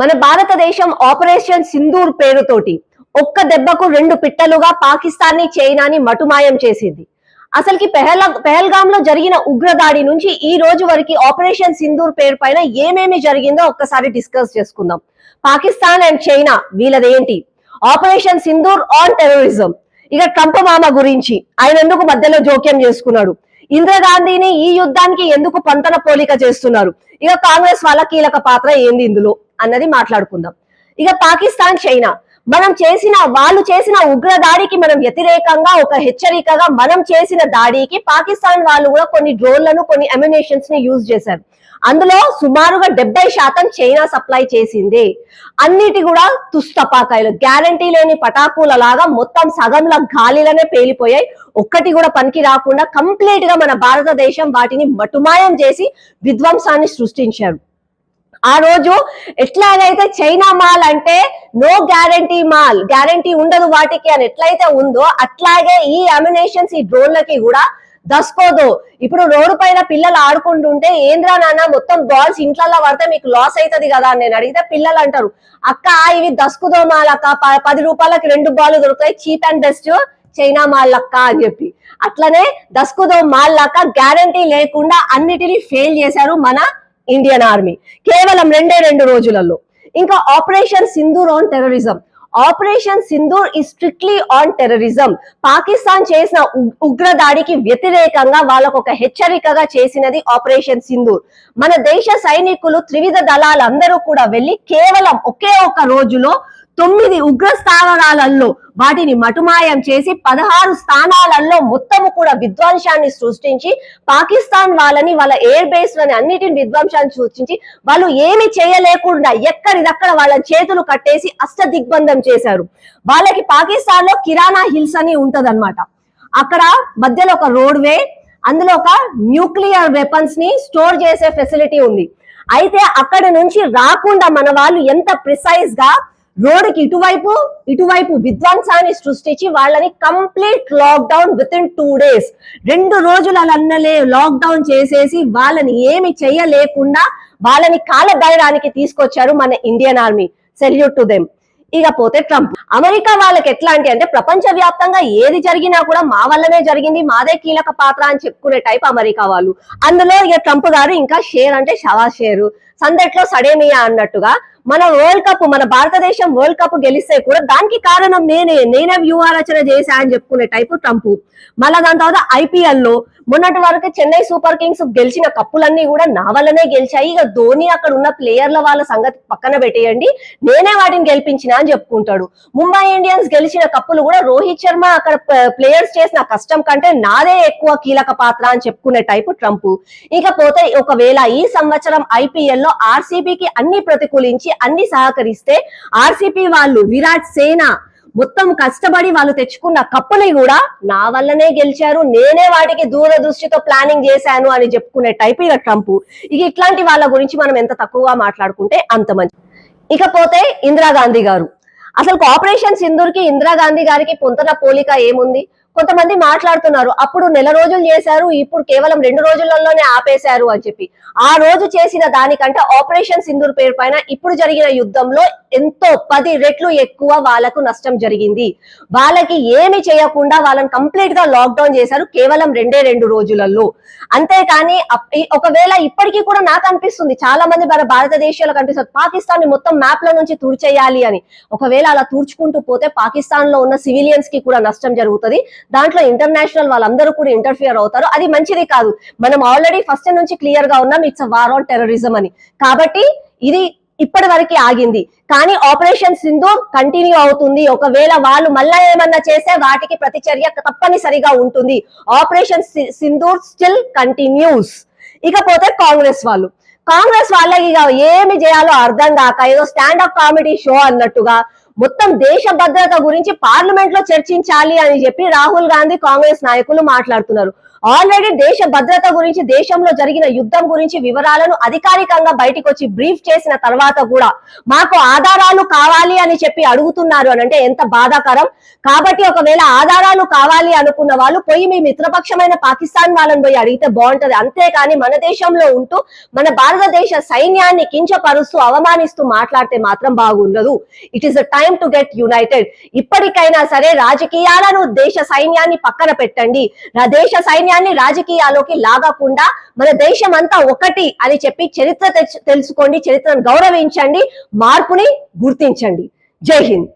మన భారతదేశం ఆపరేషన్ సింధూర్ పేరుతోటి ఒక్క దెబ్బకు రెండు పిట్టలుగా పాకిస్తాన్ని చైనాని మటుమాయం చేసింది. అసలుకి పెహల్ పెహల్గామ్లో జరిగిన ఉగ్రదాడి నుంచి ఈ రోజు వరకు ఆపరేషన్ సింధూర్ పేరు పైన ఏమేమి జరిగిందో ఒక్కసారి డిస్కస్ చేసుకుందాం. Pakistan and China వీళ్ళదేంటి? Operation Sindoor on terrorism. ఇక ట్రంప్ మామ గురించి ఆయన ఎందుకు మధ్యలో జోక్యం చేసుకున్నాడు? ఇందిరాగాంధీని ఈ యుద్ధానికి ఎందుకు పంతన పోలిక చేస్తున్నారు? ఇక కాంగ్రెస్ వాళ్ళ కీలక పాత్ర ఏంది ఇందులో? అన్నది మాట్లాడుకుందాం. ఇక పాకిస్తాన్ చైనా. మనం చేసిన వాళ్ళు చేసిన ఉగ్రదాడికి మనం వ్యతిరేకంగా ఒక హెచ్చరికగా మనం చేసిన దాడికి పాకిస్తాన్ వాళ్ళు కూడా కొన్ని డ్రోన్లను కొన్ని అమ్యునేషన్స్ని యూజ్ చేశారు. అందులో సుమారుగా డెబ్బై శాతం చైనా సప్లై చేసింది. అన్నిటి కూడా తుస్తపాకాయలు. గ్యారంటీ లేని పటాకుల లాగా మొత్తం సగంలో గాలిలోనే పేలిపోయాయి. ఒక్కటి కూడా పనికి రాకుండా కంప్లీట్గా మన భారతదేశం వాటిని మటుమాయం చేసి విధ్వంసాన్ని సృష్టించారు. ఆ రోజు ఎట్లాగైతే చైనా మాల్ అంటే నో గ్యారంటీ మాల్ గ్యారంటీ ఉండదు వాటికి అని ఎట్లయితే ఉందో అట్లాగే ఈ అమినేషన్స్ ఈ డ్రోన్లకి కూడా దసుకోదు. ఇప్పుడు రోడ్డు పైన పిల్లలు ఆడుకుంటుంటే ఏంద్రా నాన్న మొత్తం బాల్స్ ఇంట్లల్లో పడితే మీకు లాస్ అవుతుంది కదా అని నేను అడిగితే పిల్లలు అంటారు అక్క ఇవి దస్కుదో మాలక్క పది రూపాయలకి రెండు బాల్ దొరుకుతాయి చీప్ అండ్ బెస్ట్ చైనా మాల్లక్క అని చెప్పి. అట్లనే దస్కుదో మాల్లక్క గ్యారంటీ లేకుండా అన్నిటినీ ఫెయిల్ చేశారు మన ఇండియన్ ఆర్మీ. కేవలం రెండే రెండు రోజులలో. ఇంకా operation Sindoor on terrorism. Operation Sindoor ఈ స్ట్రిక్ట్లీ ఆన్ టెర్రరిజం పాకిస్తాన్ చేసిన ఉగ్ర ఉగ్రదాడికి వ్యతిరేకంగా వాళ్ళకు ఒక హెచ్చరికగా చేసినది ఆపరేషన్ సింధూర్. మన దేశ సైనికులు త్రివిధ దళాలందరూ కూడా వెళ్ళి కేవలం ఒకే ఒక రోజులో తొమ్మిది ఉగ్ర స్థానాలలో వాటిని మటుమాయం చేసి పదహారు స్థానాలలో మొత్తము కూడా విధ్వంసాన్ని సృష్టించి పాకిస్తాన్ వాళ్ళని వాళ్ళ ఎయిర్ బేస్ లని అన్నిటిని విధ్వంసాన్ని సృష్టించి వాళ్ళు ఏమి చేయలేకుండా ఎక్కడిదక్కడ వాళ్ళ చేతులు కట్టేసి అష్ట దిగ్బంధం చేశారు. వాళ్ళకి పాకిస్తాన్లో కిరాణా హిల్స్ అని ఉంటదన్నమాట. అక్కడ మధ్యలో ఒక రోడ్ వే అందులో ఒక న్యూక్లియర్ వెపన్స్ని స్టోర్ చేసే ఫెసిలిటీ ఉంది. అయితే అక్కడ నుంచి రాకుండా మన వాళ్ళు ఎంత ప్రిసైజ్గా రోడ్డుకి ఇటువైపు ఇటువైపు విధ్వంసాన్ని సృష్టించి వాళ్ళని complete lockdown within two days. రెండు రోజులు అలన్నలే లాక్డౌన్ చేసేసి వాళ్ళని ఏమి చేయలేకుండా వాళ్ళని కాలదయడానికి తీసుకొచ్చారు మన Indian army. Salute to them. ఇక పోతే ట్రంప్. అమెరికా వాళ్ళకి ఎట్లాంటి అంటే ప్రపంచ వ్యాప్తంగా ఏది జరిగినా కూడా మా వల్లనే జరిగింది మాదే కీలక పాత్ర అని చెప్పుకునే టైప్ అమెరికా వాళ్ళు. అందులో ఇక ట్రంప్ గారు ఇంకా షేర్ అంటే షవా షేరు. సందట్లో సడేమియా అన్నట్టుగా మన వరల్డ్ కప్ మన భారతదేశం వరల్డ్ కప్ గెలిస్తే కూడా దానికి కారణం నేనే నేనే వ్యూహారచన చేశా అని చెప్పుకునే టైపు ట్రంప్. మళ్ళా దాని తర్వాత ఐపీఎల్లో మొన్నటి వరకు చెన్నై సూపర్ కింగ్స్ గెలిచిన కప్పులన్నీ కూడా నా వల్లనే గెలిచాయి. ఇక ధోని అక్కడ ఉన్న ప్లేయర్ల వాళ్ళ సంగతి పక్కన పెట్టేయండి. నేనే వాటిని గెలిపించిన అని చెప్పుకుంటాడు. ముంబై ఇండియన్స్ గెలిచిన కప్పులు కూడా రోహిత్ శర్మ అక్కడ ప్లేయర్స్ చేసిన కష్టం కంటే నాదే ఎక్కువ కీలక పాత్ర అని చెప్పుకునే టైపు ట్రంప్. ఇకపోతే ఒకవేళ ఈ సంవత్సరం ఐపీఎల్ లో ఆర్సీబీకి అన్ని ప్రతికూలించి అన్ని సహకరిస్తే ఆర్సీబీ వాళ్ళు విరాట్ సేన మొత్తం కష్టపడి వాళ్ళు తెచ్చుకున్న కప్పుని కూడా నా వల్లనే గెలిచారు. నేనే వాటికి దూరదృష్టితో ప్లానింగ్ చేశాను అని చెప్పుకునే టైప్ ఇక ట్రంప్. ఇక ఇట్లాంటి వాళ్ళ గురించి మనం ఎంత తక్కువగా మాట్లాడుకుంటే అంత మంచి. ఇకపోతే ఇందిరాగాంధీ గారు. అసలు కోఆపరేషన్ సింధూర్కి ఇందిరాగాంధీ గారికి పొంతన పోలిక ఏముంది? కొంతమంది మాట్లాడుతున్నారు అప్పుడు నెల రోజులు చేశారు ఇప్పుడు కేవలం రెండు రోజులలోనే ఆపేశారు అని చెప్పి. ఆ రోజు చేసిన దానికంటే ఆపరేషన్ సింధూర్ పేరు పైన ఇప్పుడు జరిగిన యుద్ధంలో ఎంతో పది రెట్లు ఎక్కువ వాళ్ళకు నష్టం జరిగింది. వాళ్ళకి ఏమి చేయకుండా వాళ్ళని కంప్లీట్గా లాక్డౌన్ చేశారు కేవలం రెండే రెండు రోజులలో. అంతేకాని ఒకవేళ ఇప్పటికీ కూడా నాకు అనిపిస్తుంది చాలా మంది మన భారతదేశంలో కనిపిస్తుంది పాకిస్తాన్ని మొత్తం మ్యాప్లో నుంచి తూర్చేయాలి అని. ఒకవేళ అలా తూర్చుకుంటూ పోతే పాకిస్తాన్లో ఉన్న సివిలియన్స్కి కూడా నష్టం జరుగుతుంది. దాంట్లో ఇంటర్నేషనల్ వాళ్ళందరూ కూడా ఇంటర్ఫియర్ అవుతారు. అది మంచిది కాదు. మనం ఆల్రెడీ ఫస్ట్ నుంచి క్లియర్గా ఉన్నాం ఇట్స్ వార్ ఆన్ టెర్రరిజం అని. కాబట్టి ఇది ఇప్పటి వరకు ఆగింది. కానీ ఆపరేషన్ సింధు కంటిన్యూ అవుతుంది. ఒకవేళ వాళ్ళు మళ్ళా ఏమన్నా చేస్తే వాటికి ప్రతిచర్య తప్పనిసరిగా ఉంటుంది. ఆపరేషన్ సింధూర్ స్టిల్ కంటిన్యూస్ ఇకపోతే కాంగ్రెస్ వాళ్ళు. కాంగ్రెస్ వాళ్ళకి ఇక ఏమి చేయాలో అర్థం కాక ఏదో స్టాండప్ కామెడీ షో అన్నట్టుగా మొత్తం దేశ భద్రత గురించి పార్లమెంట్లో చర్చించాలి అని చెప్పి రాహుల్ గాంధీ కాంగ్రెస్ నాయకులు మాట్లాడుతున్నారు. ఆల్రెడీ దేశ భద్రత గురించి దేశంలో జరిగిన యుద్ధం గురించి వివరాలను అధికారికంగా బయటకు వచ్చి బ్రీఫ్ చేసిన తర్వాత కూడా మాకు ఆధారాలు కావాలి అని చెప్పి అడుగుతున్నారు అని అంటే ఎంత బాధాకరం. కాబట్టి ఒకవేళ ఆధారాలు కావాలి అనుకున్న వాళ్ళు పోయి మీ మిత్రపక్షమైన పాకిస్తాన్ వాళ్ళని పోయి అడిగితే బాగుంటది. అంతేకాని మన దేశంలో ఉంటూ మన భారతదేశ సైన్యాన్ని కించపరుస్తూ అవమానిస్తూ మాట్లాడితే మాత్రం బాగుండదు. It is a time to get united ఇప్పటికైనా సరే రాజకీయాలను దేశ సైన్యాన్ని పక్కన పెట్టండి. నా దేశ సైన్యాన్ని రాజకీయాల్లోకి లాగకుండా మన దేశం అంతా ఒకటి అని చెప్పి చరిత్ర తెలుసుకోండి చరిత్రను గౌరవించండి మార్పుని గుర్తించండి. జై హింద్.